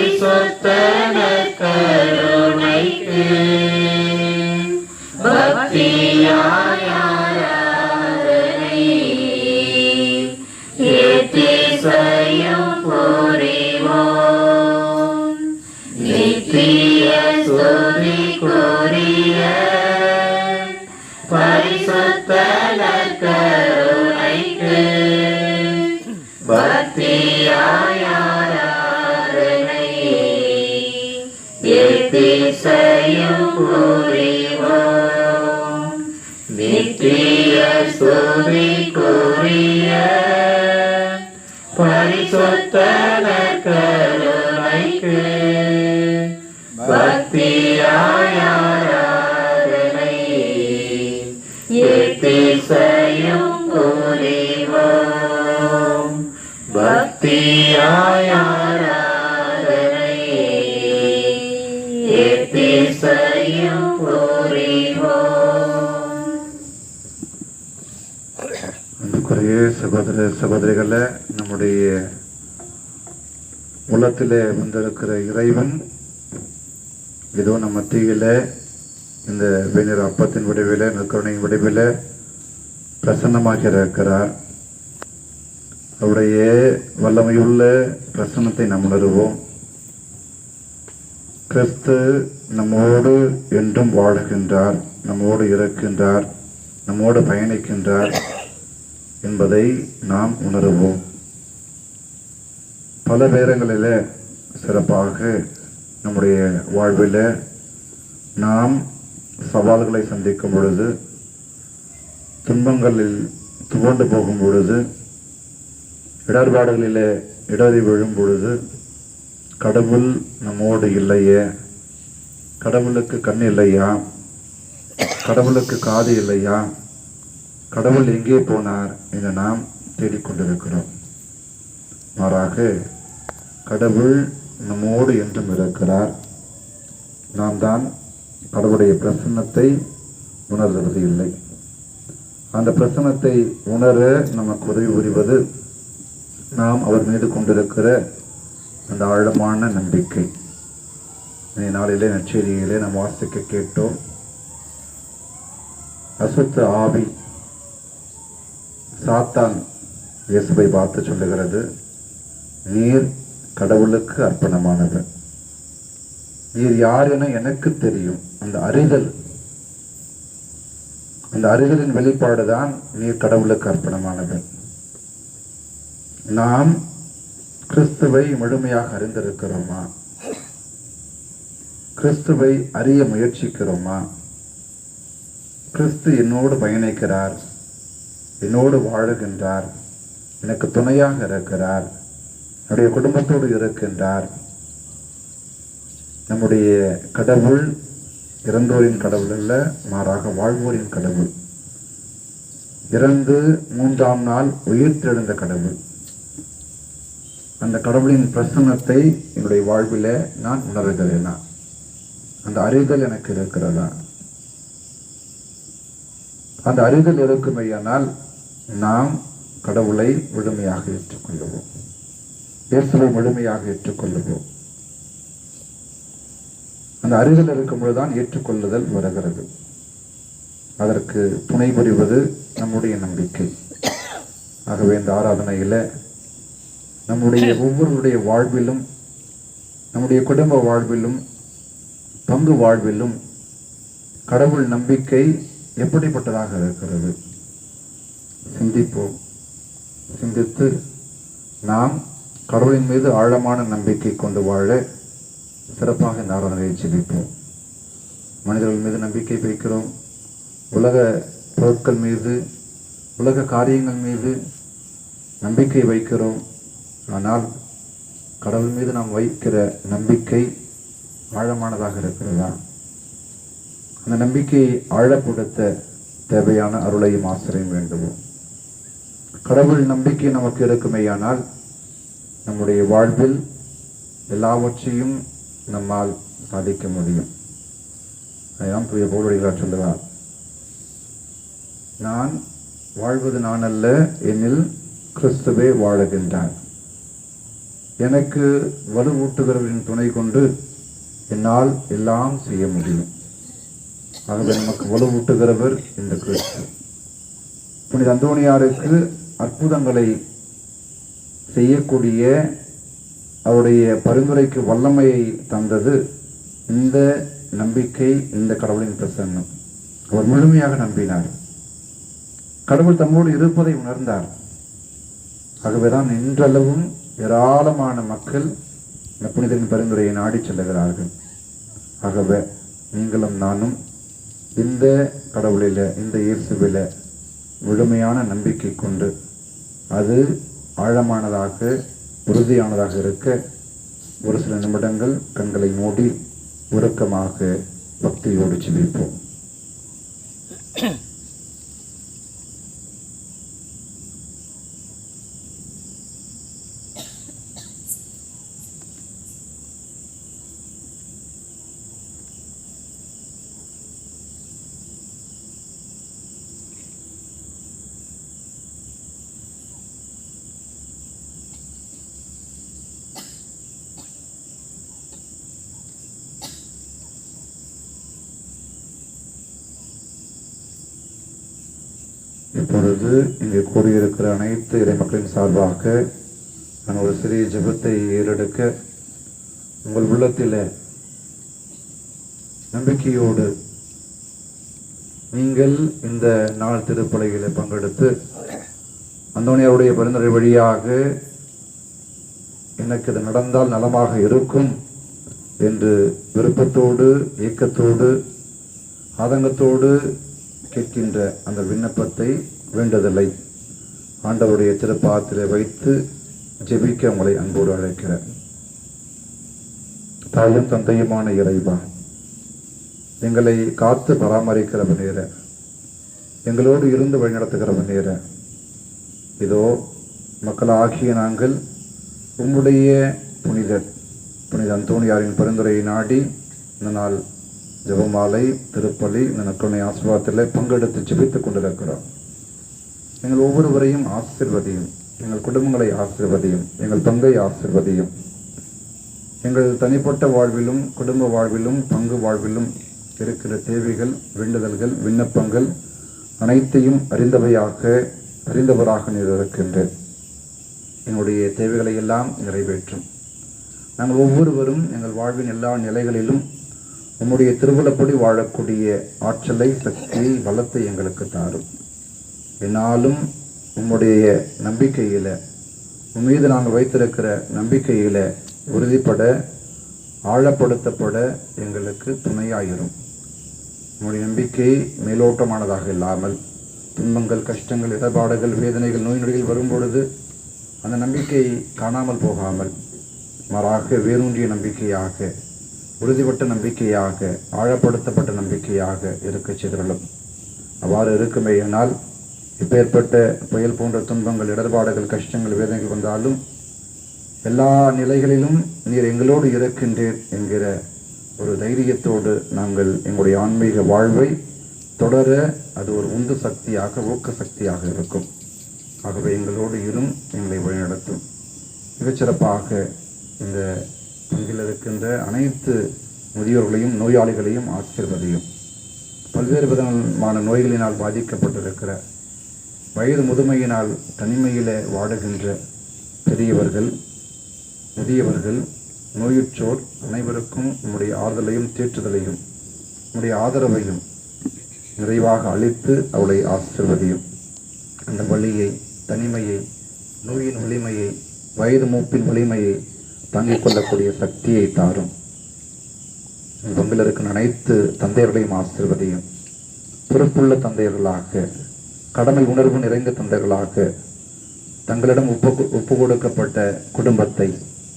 Jesus' name. திசையும் புரிவோம் நித்திய ஸ்துதிக்குரிய கூறிய பரிசுத்த எத்திசையும் அன்புக்குரிய சகோதர சகோதரிகளே நம்முடைய உள்ளத்திலே வந்திருக்கிற இறைவன் ஏதோ நம்ம மத்தியிலே இந்த வெந்நீர் அப்பத்தின் விடைவில் நற்கருணையின் விடைவில் பிரசன்னமாக இருக்கிறார். அவருடைய வல்லமையுள்ள பிரசன்னத்தை நாம் உணருவோம். கிறிஸ்து நம்மோடு என்றும் வாழுகின்றார் நம்மோடு இருக்கின்றார் நம்மோடு பயணிக்கின்றார் என்பதை நாம் உணருவோம். பல நேரங்களில் சிறப்பாக நம்முடைய வாழ்வில் நாம் சவால்களை சந்திக்கும் பொழுது துன்பங்களில் துவண்டு போகும் பொழுது இடர்பாடுகளில் இடறி விழும் பொழுது கடவுள் நம்மோடு இல்லையே. கடவுளுக்கு கண் இல்லையா? கடவுளுக்கு காது இல்லையா? கடவுள் எங்கே போனார் என்று நாம் தேடிக்கொண்டிருக்கிறோம். மாறாக கடவுள் நம்மோடு என்றும் இருக்கிறார். நாம் தான் கடவுளுடைய பிரசன்னத்தை உணர்வது இல்லை. அந்த பிரசன்னத்தை உணர நமக்கு உதவி புரிவது நாம் அவர் மீது கொண்டிருக்கிற அந்த ஆழமான நம்பிக்கை. இந்த நாளிலே நற்செய்தியிலே நாம் வாசிக்க கேட்டோம். அசுத்த ஆவி சாத்தான் இயேசுவை பார்த்து சொல்லுகிறது. நீர் கடவுளுக்கு அர்ப்பணமானவர். நீர் யார் என எனக்கு தெரியும். அந்த அறிதல் அந்த அறிதலின் வெளிப்பாடுதான் நீர் கடவுளுக்கு அர்ப்பணமானவர். நாம் கிறிஸ்துவை முழுமையாக அறிந்திருக்கிறோமா? கிறிஸ்துவை அறிய முயற்சிக்கிறோமா? கிறிஸ்து என்னோடு பயணிக்கிறார் என்னோடு வாழுகின்றார் எனக்கு துணையாக இருக்கிறார் என்னுடைய குடும்பத்தோடு இருக்கின்றார். நம்முடைய கடவுள் இறந்தோரின் கடவுள் அல்ல மாறாக வாழ்வோரின் கடவுள். இறந்து மூன்றாம் நாள் உயிர்த்தெழுந்த கடவுள். அந்த கடவுளின் பிரசன்னத்தை என்னுடைய வாழ்வில் நான் உணர்கிறேனா? அந்த அறிதல் எனக்கு இருக்கிறதா? அந்த அறிதல் இருக்குமையானால் நாம் கடவுளை முழுமையாக ஏற்றுக்கொள்ளுவோம். இயேசுவை முழுமையாக ஏற்றுக்கொள்ளுவோம். அந்த அறிதல் இருக்கும்பொழுதுதான் ஏற்றுக்கொள்ளுதல் வருகிறது. அதற்கு துணை புரிவது நம்முடைய நம்பிக்கை. ஆகவே இந்த ஆராதனையில நம்முடைய ஒவ்வொருடைய வாழ்விலும் நம்முடைய குடும்ப வாழ்விலும் பங்கு வாழ்விலும் கடவுள் நம்பிக்கை எப்படிப்பட்டதாக இருக்கிறது? சிந்திப்போம். சிந்தித்து நாம் கடவுளின் மீது ஆழமான நம்பிக்கை கொண்டு வாழ சிறப்பாக இந்த ஆராதனையை ஜெபிப்போம். மனிதர்கள் மீது நம்பிக்கை வைக்கிறோம். உலக பொருட்கள் மீது உலக காரியங்கள் மீது நம்பிக்கை வைக்கிறோம். ஆனால் கடவுள் மீது நாம் வைக்கிற நம்பிக்கை ஆழமானதாக இருக்கிறதா? அந்த நம்பிக்கையை ஆழப்படுத்த தேவையான அருளையும் ஆசிரியம் வேண்டும்? கடவுள் நம்பிக்கை நமக்கு இருக்குமேயானால் நம்முடைய வாழ்வில் எல்லாவற்றையும் நம்மால் சாதிக்க முடியும். அதான் புதிய பௌரடிகளார் சொல்லுவார் நான் வாழ்வது நான் அல்ல என்னில் கிறிஸ்துவே வாழுகின்றான் எனக்கு வலுவூட்டுகிறவரின் துணை கொண்டு என்னால் எல்லாம் செய்ய முடியும். ஆகவே நமக்கு வலுவூட்டுகிறவர் இந்த கிறிஸ்து. புனித அந்தோணியாருக்கு அற்புதங்களை செய்யக்கூடிய அவருடைய பரிந்துரைக்கு வல்லமையை தந்தது இந்த நம்பிக்கை இந்த கடவுளின் பிரசன்னம். அவர் முழுமையாக நம்பினார். கடவுள் தம்மோடு இருப்பதை உணர்ந்தார். ஆகவேதான் இன்றளவும் ஏராளமான மக்கள் இந்த புனிதரின் பரிந்துரையை நாடி செல்லுகிறார்கள். ஆகவே நீங்களும் நானும் இந்த கடவுளில் இந்த இயேசுவில் முழுமையான நம்பிக்கை கொண்டு அது ஆழமானதாக உறுதியானதாக இருக்க ஒரு சில நிமிடங்கள் கண்களை மூடி உருக்கமாக பக்தியோடு ஜெபிப்போம். பொழுது இங்கே கூறியிருக்கிற அனைத்து இறைமக்களின் சார்பாக நான் ஒரு சிறிய ஜபத்தை ஏறெடுக்க உங்கள் உள்ளத்தில் நம்பிக்கையோடு நீங்கள் இந்த நாள் திருப்பலையில் பங்கெடுத்து அந்தோனியாருடைய பரிந்துரை வழியாக எனக்கு இது நடந்தால் நலமாக இருக்கும் என்று விருப்பத்தோடு ஏக்கத்தோடு ஆதங்கத்தோடு கேட்கின்ற அந்த விண்ணப்பத்தை வேண்டதில்லை. ஆண்டவருடைய திருப்பாத்திரை வைத்து ஜெபிக்க உங்களை அன்போடு அழைக்கிறேன். தாயும் தந்தையுமான இறைவா எங்களை காத்து பராமரிக்கிறவ நேர. எங்களோடு இருந்து வழிநடத்துகிறவ நேர. இதோ மக்களாகிய நாங்கள் உம்முடைய புனிதர் புனித அந்தோணியாரின் பரிந்துரையை நாடி இந்த நாள் ஜெபமாலை திருப்பலி இந்த நற்றுணை ஆசிர்வாதத்தில் பங்கெடுத்து ஜெபித்துக் கொண்டிருக்கிறோம். எங்கள் ஒவ்வொருவரையும் ஆசிர்வதியும். எங்கள் குடும்பங்களை ஆசிர்வதியும். எங்கள் பங்கை ஆசிர்வதியும். எங்கள் தனிப்பட்ட வாழ்விலும் குடும்ப வாழ்விலும் பங்கு வாழ்விலும் இருக்கிற தேவைகள் வேண்டுதல்கள் விண்ணப்பங்கள் அனைத்தையும் அறிந்தவையாக அறிந்தவராக நீர் இருக்கின்றேன். தேவைகளை எல்லாம் நிறைவேற்றும். நாங்கள் ஒவ்வொருவரும் எங்கள் வாழ்வின் எல்லா நிலைகளிலும் உம்முடைய திருவிழப்படி வாழக்கூடிய ஆற்றலை சக்தியை வளத்தை எங்களுக்கு தாரும். என்னாலும் உம்முடைய நம்பிக்கையில் உன் மீது நாங்கள் வைத்திருக்கிற நம்பிக்கையில் உறுதிப்பட ஆழப்படுத்தப்பட எங்களுக்கு துணையாயிரும். உம்முடைய நம்பிக்கை மேலோட்டமானதாக இல்லாமல் துன்பங்கள் கஷ்டங்கள் இடர்பாடுகள் வேதனைகள் நோய் நொடிகள் வரும்பொழுது அந்த நம்பிக்கை காணாமல் போகாமல் மாறாக வேரூன்றிய நம்பிக்கையாக உறுதிப்பட்ட நம்பிக்கையாக ஆழப்படுத்தப்பட்ட நம்பிக்கையாக இருக்கச் செய்துள்ளோம் அவ்வாறு இருக்குமேயானால் இப்பேற்பட்ட புயல் போன்ற துன்பங்கள் இடர்பாடுகள் கஷ்டங்கள் வேதனைகள் வந்தாலும் எல்லா நிலைகளிலும் நீர் எங்களோடு இருக்கின்றீர் என்கிற ஒரு தைரியத்தோடு நாங்கள் எங்களுடைய ஆன்மீக வாழ்வை தொடர அது ஒரு உந்து சக்தியாக ஊக்க சக்தியாக இருக்கும். ஆகவே எங்களோடு இரும் எங்களை வழிநடத்தும். மிகச்சிறப்பாக இந்த பங்கில் இருக்கின்ற அனைத்து முதியோர்களையும் நோயாளிகளையும் ஆசிர்வதையும். பல்வேறு விதமான நோய்களினால் பாதிக்கப்பட்டிருக்கிற வயது முதுமையினால் தனிமையில் வாடுகின்ற பெரியவர்கள் முதியவர்கள் நோயுற்றோர் அனைவருக்கும் உம்முடைய ஆறுதலையும் தேற்றுதலையும் உம்முடைய ஆதரவையும் நிறைவாக அளித்து அவளை ஆசிர்வதியும். அந்த வழியை தனிமையை நோயின் வலிமையை வயது மூப்பின் வலிமையை தாங்கிக் கொள்ளக்கூடிய சக்தியை தாரும். உன் பங்கில் இருக்கும் அனைத்து தந்தையர்களையும் ஆசிர்வதையும். பொறுப்புள்ள தந்தையர்களாக கடமை உணர்வு நிறைந்த தந்தைகளாக தங்களிடம் ஒப்பு ஒப்பு கொடுக்கப்பட்ட குடும்பத்தை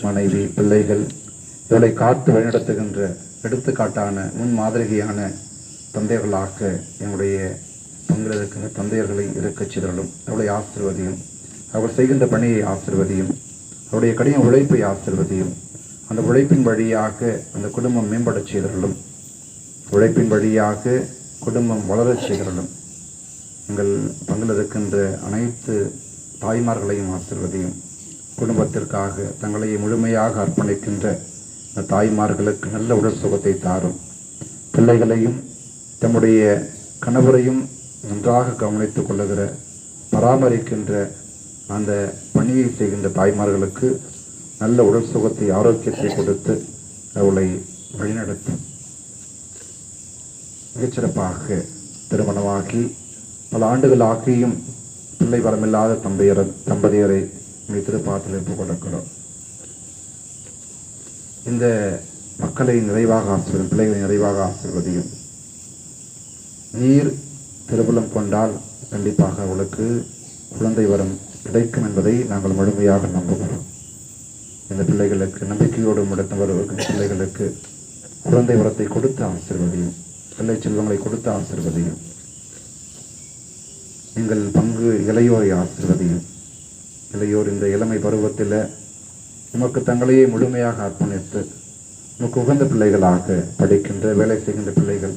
மனைவி பிள்ளைகள் இவளை காத்து வழிநடத்துகின்ற எடுத்துக்காட்டான முன் மாதிரியான தந்தையர்களாக என்னுடைய பங்கில் இருக்கின்ற தந்தையர்களை இருக்கச் செய்தலும் அவளை ஆசிர்வதியும் அவள் செய்கின்ற பணியை ஆசிர்வதியும் அவருடைய கடின உழைப்பை ஆசிர்வதியும் அந்த உழைப்பின் வழியாக அந்த குடும்பம் மேம்படச் செய்தலும் உழைப்பின் வழியாக குடும்பம் வளரச் செய்தர்களும் உங்கள் பங்கில் இருக்கின்ற அனைத்து தாய்மார்களையும் ஆசிர்வதியும். குடும்பத்திற்காக தங்களை முழுமையாக அர்ப்பணிக்கின்ற தாய்மார்களுக்கு நல்ல உடல் சுகத்தை தாரும். பிள்ளைகளையும் தம்முடைய கணவரையும் நன்றாக கவனித்துக் கொள்ளுகிற பராமரிக்கின்ற அந்த பணியை செய்கின்ற தாய்மார்களுக்கு நல்ல உடல் சுகத்தை ஆரோக்கியத்தை கொடுத்து அவளை வழிநடத்தும். மிகச்சிறப்பாக திருமணமாகி பல ஆண்டுகள் ஆகியும் பிள்ளை வரமில்லாத தம்பையர தம்பதியரை மீது திருப்பாத்தில் ஒப்புக் கொடுக்கிறோம். இந்த மக்களை நிறைவாக ஆசிர்வதும் பிள்ளைகளை நிறைவாக ஆசிர்வதியும். நீர் திருவுளம் கொண்டால் கண்டிப்பாக அவளுக்கு குழந்தை வரம் கிடைக்கும் என்பதை நாங்கள் முழுமையாக நம்புகிறோம். இந்த பிள்ளைகளுக்கு நம்பிக்கையோடு முடத்த வருவதற்கு பிள்ளைகளுக்கு குழந்தை வரத்தை கொடுத்து ஆசிர்வதியும் பிள்ளை செல்வங்களை கொடுத்து ஆசிர்வதியும். எங்கள் பங்கு இளையோரை ஆற்றுவதையும் இளையோர் இந்த இளமை பருவத்தில் உமக்கு தங்களையே முழுமையாக அர்ப்பணித்து உமக்கு உகந்த பிள்ளைகளாக படிக்கின்ற வேலை செய்கின்ற பிள்ளைகள்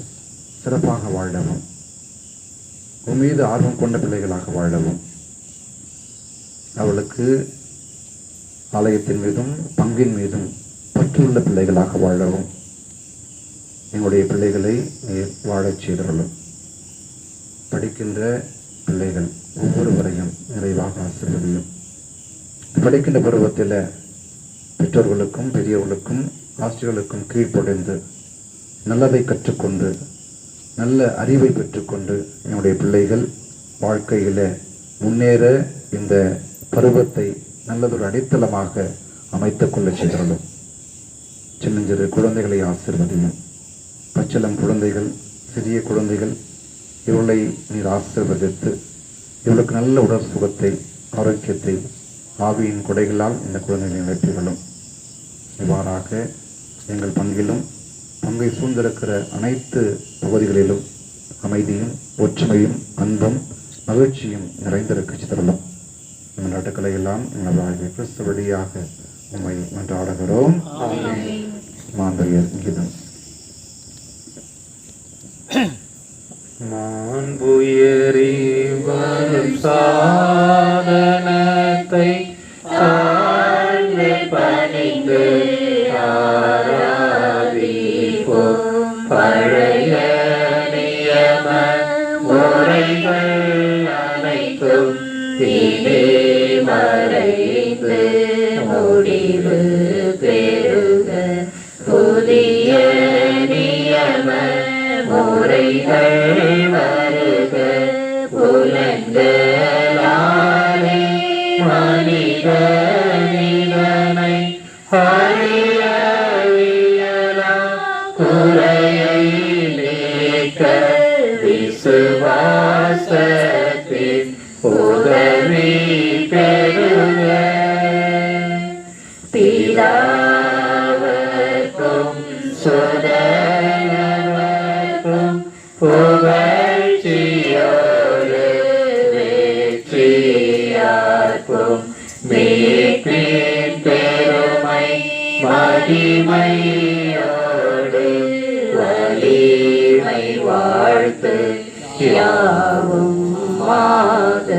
சிறப்பாக வாழவும் உன் மீது ஆர்வம் கொண்ட பிள்ளைகளாக வாழவும். அவளுக்கு ஆலயத்தின் மீதும் பங்கின் மீதும் பற்றுள்ள பிள்ளைகளாக வாழவும். எங்களுடைய பிள்ளைகளை நீர் வாழச் செய்தவர்களும் படிக்கின்ற பிள்ளைகள் ஒவ்வொருவரையும் நிறைவாக ஆசிர்வதியும். படிக்கின்ற பருவத்தில் பெற்றோர்களுக்கும் பெரியவர்களுக்கும் ஆசிரியர்களுக்கும் கீழ்ப்படைந்து நல்லதை கற்றுக்கொண்டு நல்ல அறிவை பெற்றுக்கொண்டு என்னுடைய பிள்ளைகள் வாழ்க்கையில் முன்னேற இந்த பருவத்தை நல்லதொரு அடித்தளமாக அமைத்து கொள்ள செய்தருளும் சின்னஞ்சிறு குழந்தைகளை ஆசிர்வதியும். பச்சளம் குழந்தைகள் சிறிய குழந்தைகள் இவளை நீர் ஆசிர்வதித்து இவளுக்கு நல்ல உடல் சுகத்தை ஆரோக்கியத்தை ஆவியின் கொடைகளால் இந்த குழந்தைகளை நிரப்பிகளும் இவ்வாறாக எங்கள் பங்கிலும் பங்கை சூழ்ந்திருக்கிற அனைத்து பகுதிகளிலும் அமைதியும் ஒற்றுமையும் அன்பும் மகிழ்ச்சியும் நிறைந்திருக்க சிதறலும் எங்கள் நாட்டுக்களை எல்லாம் எங்களது கிறிஸ்து வழியாக உண்மை மன்றாடுகிறோம். மாந்தவியர் கீதம் மாண்புயரி வரும் சாதன. அறியவியலாம் குறையை நீக்க விசுவாசத்தின் உதவி பெறுக பிதாவர்க்கும் சுதனவர்க்கும் மகிமையோடு வலிமை வாழ்த்து யாவும் மாக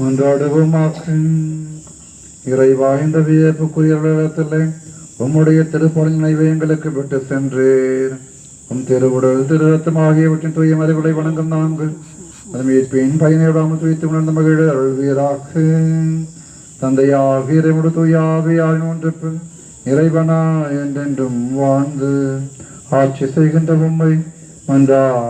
மன்றாடுவோமாக இறைவா இந்த உம்முடைய திருப்பொருள் நினைவை எங்களுக்கு விட்டு சென்றேன் உம் திருவுடல் திருரத்தம் ஆகியவற்றின் தூய மறைகளை வணங்கும் நாங்கள் அது மீட்பின் பயனையிடாமல் துய்த்து உணர்ந்த மகிழ அருள்வீராக. தந்தையாக இறைமுடு தூயாவியால் ஒன்று இறைவனா என்றென்றும் வாழ்ந்து ஆட்சி செய்கின்ற உம்மை மன்றாடுகிறோம்.